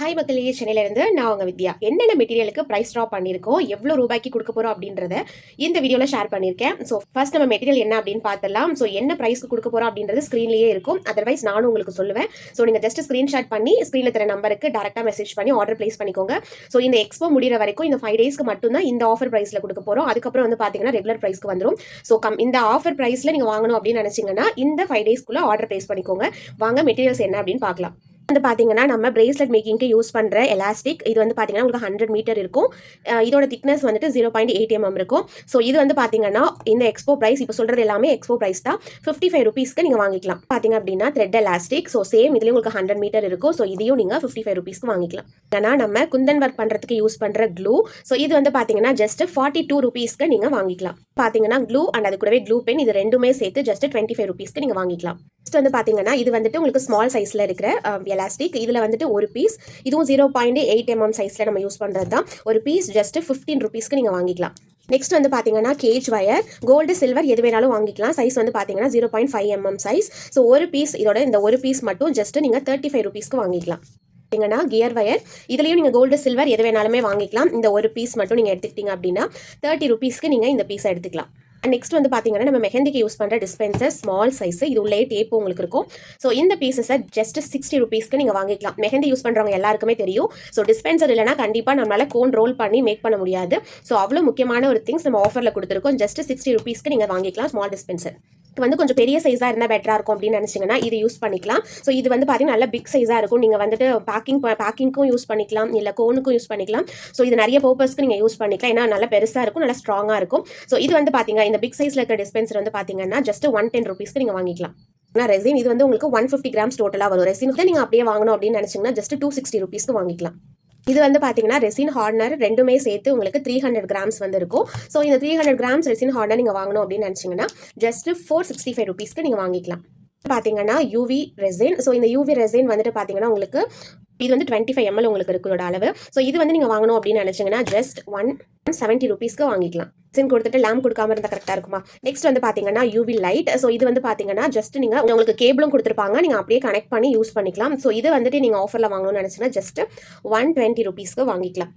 Hi மக்களே. சென்னையிலேருந்து நான் உங்கள் வித்யா. என்னென்ன மெட்டீரியலுக்கு ப்ரைஸ் ட்ராப் பண்ணியிருக்கோம் எவ்வளோ ரூபாய்க்கு கொடுக்க போகிறோம் அப்படின்றத இந்த வீடியோவில் ஷேர் பண்ணியிருக்கேன். ஸோ ஃபர்ஸ்ட் நம்ம மெட்டீரியல் என்ன அப்படின்னு பார்த்தலாம் ஸோ என்ன ப்ரைஸ்க்கு கொடுக்க போகிறோம் அப்படின்றது ஸ்க்ரீன்லேயே இருக்கும். அதர்வைஸ் நானும் உங்களுக்கு சொல்லுவேன். ஸோ நீங்கள் ஜஸ்ட் ஸ்க்ரீன்ஷாட் பண்ணி ஸ்க்ரீனில் தர நம்பருக்கு டேரெக்டாக மெசேஜ் பண்ணி ஆர்டர் ப்ளேஸ் பண்ணிக்கோங்க. ஸோ இந்த எக்ஸ்போ முடிகிற வரைக்கும் இந்த ஃபைவ் டேஸ்க்கு மட்டும்தான் இந்த ஆஃபர் ப்ரைஸில் கொடுக்க போகிறோம் அதுக்கப்புறம் வந்து பார்த்தீங்கன்னா ரெகுலர் ப்ரைஸ்க்கு வந்துடும் ஸோ கம் இந்த ஆஃபர் ப்ரைஸில் நீங்கள் வாங்கணும் அப்படின்னு நினச்சிங்கன்னா இந்த ஃபைவ் டேஸ்க்குள்ளே ஆர்டர் ப்ளேஸ் பண்ணிக்கோங்க. வாங்க மெட்டீரியல்ஸ் என்ன அப்படின்னு பார்க்கலாம். வந்து பார்த்தீங்கன்னா நம்ம பிரேஸ்லெட் மேக்கிங்க்கு யூஸ் பண்ணுற எலாஸ்டிக் இது வந்து பார்த்தீங்கன்னா உங்களுக்கு ஹண்ட்ரட் மீட்டர் இருக்கும். இதோட திக்னஸ் வந்துட்டு ஜீரோ பாயிண்ட் எயிட் எம்எம் இருக்கும். ஸோ இது வந்து பார்த்தீங்கன்னா இந்த எக்ஸ்போ ப்ரைஸ் இப்போ சொல்கிறது எல்லாமே எக்ஸ்போ ப்ரைஸ் தான். ஃபிஃப்டி ஃபைவ் ருபீஸ்க்கு நீங்கள் வாங்கிக்கலாம். பார்த்தீங்க அப்படின்னா த்ரெட் எலாஸ்டிக் ஸோ சேம் இதுலேயும் உங்களுக்கு ஹண்ட்ரட் மீட்டர் இருக்கும். ஸோ இதையும் நீங்கள் ஃபிஃப்டி ஃபைவ் ருபீஸ்க்கு வாங்கிக்கலாம். ஏன்னா நம்ம குந்தன் ஒர்க் பண்ணுறதுக்கு யூஸ் பண்ணுற க்ளூ ஸோ இது வந்து பார்த்தீங்கன்னா ஜஸ்ட் ஃபார்ட்டி டூ ருபீஸ்க்கு நீங்கள் வாங்கிக்கலாம். பார்த்தீங்கன்னா க்ளூ அண்ட் அது கூடவே க்ளூ பென் இது ரெண்டுமே சேர்த்து ஜஸ்ட் டுவெண்ட்டி ஃபைவ் ருபீஸ்க்கு நீங்கள் வாங்கிக்கலாம். நெக்ஸ்ட் வந்து பார்த்தீங்கன்னா இது வந்துட்டு உங்களுக்கு ஸ்மால் சைஸில் இருக்கிற எலாஸ்டிக் இதில் வந்துட்டு ஒரு பீஸ் இதுவும் ஜீரோ பாயிண்ட் எயிட் எம்எம் சைஸில் நம்ம யூஸ் பண்ணுறது தான் ஒரு பீஸ் ஜஸ்ட் ஃபிஃப்டீன் ருபீஸ்க்கு நீங்கள் வாங்கிக்கலாம். நெக்ஸ்ட் வந்து பார்த்தீங்கன்னா கேஜ் வயர் கோல்டு சில்வர் எது வேணாலும் வாங்கிக்கலாம். சைஸ் வந்து பார்த்தீங்கன்னா zero point five mm size so ஒரு பீஸ் இதோட இந்த ஒரு பீஸ் மட்டும் ஜஸ்ட் நீங்கள் தேர்ட்டி ஃபைவ் ருபீஸ்க்கு வாங்கிக்கலாம். பார்த்தீங்கன்னா கியர் வயர் இதுலேயும் நீங்கள் கோல்டு சில்வர் எது வேணாலுமே வாங்கிக்கலாம். இந்த ஒரு பீஸ் மட்டும் நீங்கள் எடுத்துக்கிட்டீங்க அப்படின்னா தேர்ட்டி ருபீஸ்க்கு நீங்கள் இந்த பீஸை எடுத்துக்கலாம். நெக்ஸ்ட் வந்து பார்த்தீங்கன்னா நம்ம மெஹந்திக்கு யூஸ் பண்ணுற டிஸ்பென்சர் ஸ்மால் சைஸ் இது உள்ளே டேப்பு உங்களுக்கு இருக்கும். ஸோ இந்த பீசஸை ஜஸ்ட் சிக்ஸ்டி ருபீஸ்க்கு நீங்கள் வாங்கிக்கலாம். மெஹந்தி யூஸ் பண்ணுறவங்க எல்லாருக்குமே தெரியும். ஸோ டிஸ்பென்சர் இல்லைனா கண்டிப்பாக நம்மளால கோன் ரோல் பண்ணி மேக் பண்ண முடியாது. ஸோ அவ்வளோ முக்கியமான ஒரு திங்ஸ் நம்ம ஆஃபரில் கொடுத்துருக்கோம். ஜஸ்ட் சிக்ஸ்டி ருபீஸ்க்கு நீங்கள் வாங்கிக்கலாம் ஸ்மால் டிஸ்பென்சர் வந்து கொஞ்சம் பெரிய சைஸாக இருந்தால் பெட்டராக இருக்கும் அப்படின்னு நினச்சிங்கன்னா இது யூஸ் பண்ணிக்கலாம். ஸோ இது வந்து பார்த்தீங்கன்னா நல்ல பிக் சைஸாக இருக்கும். நீங்கள் வந்துட்டு பேக்கிங் பேக்கிங்க்கும் யூஸ் பண்ணிக்கலாம். இல்லை கோனுக்கும் யூஸ் பண்ணிக்கலாம். ஸோ இது நிறைய பர்பஸ்க்கு நீங்கள் யூஸ் பண்ணிக்கலாம். ஏன்னா நல்லா பெருசாக இருக்கும் நல்லா ஸ்ட்ராங்காக இருக்கும். ஸோ இது வந்து பார்த்தீங்க இந்த பிக் சைஸில் இருக்கிற டிஸ்பென்சர் வந்து பார்த்தீங்கன்னா ஜஸ்ட் ஒன் டென் ருபீஸ்க்கு நீங்கள் வாங்கிக்கலாம். ஆனால் ரெசின் இது வந்து உங்களுக்கு ஒன் ஃபிஃப்டி கிராம்ஸ் டோட்டலாக வரும். ரெசின் நீங்கள் அப்படியே வாங்கணும் அப்படின்னு நினச்சிங்கன்னா ஜஸ்ட் டூ சிக்ஸ்டி ருபீஸ்க்கு வாங்கிக்கலாம். இது வந்து பார்த்தீங்கன்னா ரெசின் ஹார்னர் ரெண்டுமே சேர்த்து உங்களுக்கு த்ரீ ஹண்ட்ரட் கிராம்ஸ் வந்து இருக்கும் ஸோ இந்த three hundred grams resin hardener நீங்கள் வாங்கணும் அப்படின்னு நினச்சிங்கன்னா ஜஸ்ட் ஃபோர் சிக்ஸ்டி ஃபைவ் ருபீஸ்க்கு நீங்கள் வாங்கிக்கலாம். பார்த்தீங்கன்னா யூவி ரெசின் ஸோ இந்த யூவி ரெசின் வந்துட்டு பார்த்தீங்கன்னா உங்களுக்கு இது வந்து டுவெண்ட்டி ஃபைவ் எம்எல் உங்களுக்கு இருக்கிறோட அளவு. ஸோ இது வந்து நீங்கள் வாங்கணும் அப்படின்னு நினச்சிங்கன்னா ஜஸ்ட் ஒன் செவன்ட்டி ருபீஸ்க்கு வாங்கிக்கலாம். சின் கொடுத்துட்டு லேம் கொடுக்காம இருந்தால் கரெக்டாக இருக்குமா? நெக்ஸ்ட் வந்து பார்த்தீங்கன்னா யூவி லைட் ஸோ இது வந்து பார்த்தீங்கன்னா ஜஸ்ட் நீங்கள் உங்களுக்கு கேபிளும் கொடுத்துருப்பாங்க. நீங்கள் அப்படியே கனெக்ட் பண்ணி யூஸ் பண்ணிக்கலாம். ஸோ இது வந்துட்டு நீங்கள் ஆஃபரில் வாங்கணும்னு நினச்சிங்கன்னா ஜஸ்ட் ஒன் டுவெண்ட்டி ருபீஸ்க்கு வாங்கிக்கலாம்.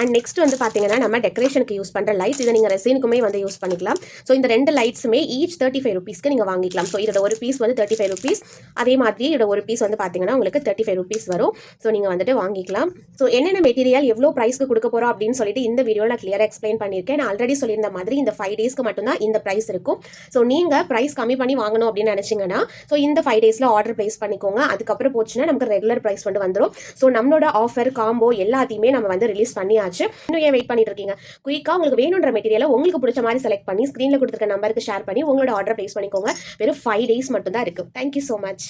அண்ட் நெக்ஸ்ட் வந்து பார்த்தீங்கன்னா நம்ம டெக்கரேஷனுக்கு யூஸ் பண்ணுற லைட்ஸ் இதை நீங்கள் ரெசினுக்குமே வந்து யூஸ் பண்ணிக்கலாம். ஸோ இந்த ரெண்டு லைட்ஸுமே ஈச் தேர்ட்டி ஃபைவ் ருபீஸ்க்கு நீங்கள் வாங்கிக்கலாம். ஸோ இதோட ஒரு பீஸ் வந்து தேர்ட்டி ஃபைவ் ருபீஸ் அதே மாதிரி இதோட ஒரு பீஸ் வந்து பார்த்தீங்கன்னா உங்களுக்கு தேர்ட்டி ஃபைவ் ருபீஸ் வரும். ஸோ நீங்கள் வந்துட்டு வாங்கிக்கலாம். ஸோ என்னென்ன மெட்டீரியல் எவ்வளோ ப்ரைஸ்க்கு கொடுக்க போகிறோம் அப்படின்னு சொல்லிட்டு இந்த வீடியோவில் நான் கிளியராக எக்ஸ்பிளைன் பண்ணியிருக்கேன். நான் ஆல்ரெடி சொல்லியிருந்த மாதிரி இந்த ஃபைவ் டேஸ்க்கு மட்டும்தான் இந்த ப்ரைஸ் இருக்கும். ஸோ நீங்கள் ப்ரைஸ் கம்மி பண்ணி வாங்கணும் அப்படின்னு நினச்சிங்கன்னா ஸோ இந்த ஃபைவ் டேஸில் ஆர்டர் ப்ளேஸ் பண்ணிக்கோங்க. அதுக்கப்புறம் போச்சுன்னா நமக்கு ரெகுலர் ப்ரைஸ் வந்து வந்துடும் ஸோ நம்மளோட ஆஃபர் காம்போ எல்லாத்தையுமே நம்ம வந்து ரிலீஸ் பண்ணி பண்ணியாச்சு. இன்னும் ஏன் வெயிட் பண்ணிட்டு இருக்கீங்க? குயிக்காக உங்களுக்கு வேணுன்ற மெட்டீரியலை உங்களுக்கு பிடிச்ச மாதிரி செலக்ட் பண்ணி ஸ்க்ரீனில் கொடுத்துருக்க நம்பருக்கு ஷேர் பண்ணி உங்களோட ஆர்டர் ப்ளேஸ் பண்ணிக்கோங்க. வெறும் ஃபைவ் டேஸ் மட்டும் தான் இருக்குது தேங்க்யூ ஸோ மச்